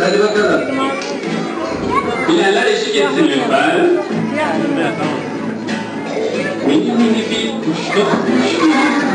hadi bakalım. Bilenler eşlik etsin lütfen. Mini mini bir kuş doğmuş.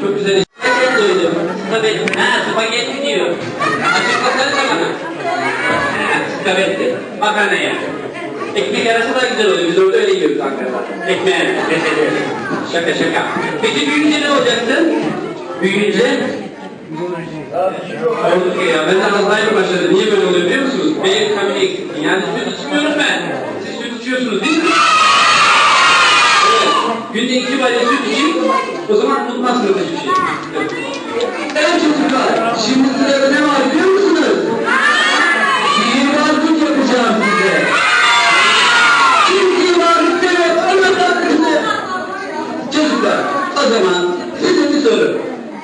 Çok güzel iş. duydum. Tabii. Ha spagetti diyor. Açıklasanıza bana. Spagetti. Makarna yani. Ekmek arası da güzel oluyor. Biz orada öyle yiyoruz Ankara'da. Ekmeğe. Şaka şaka. Peki büyüyünce ne olacaksın? Büyüyünce? Oldu ki ya. Ben de Alzheimer başladı. Niye böyle oluyor biliyor musunuz? Benim vitamini. Yani süt içmiyorum ben. Siz süt içiyorsunuz değil mi? Evet. Günde iki bayram süt için o zaman unutmazsınız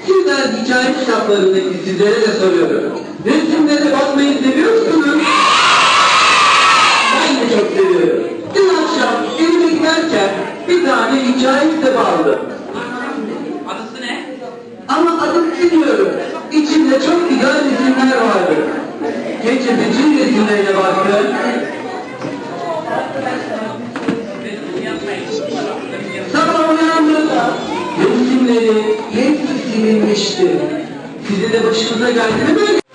Sizler hikaye kitaplarındaki sizlere de soruyorum. Resimlere bakmayı seviyor musunuz? Ben de çok seviyorum. Dün akşam evime giderken bir tane hikaye kitabı aldım. Adısı ne? Ama adını bilmiyorum. İçinde çok güzel resimler vardı. Gece bütün resimlerine başınıza geldi böyle?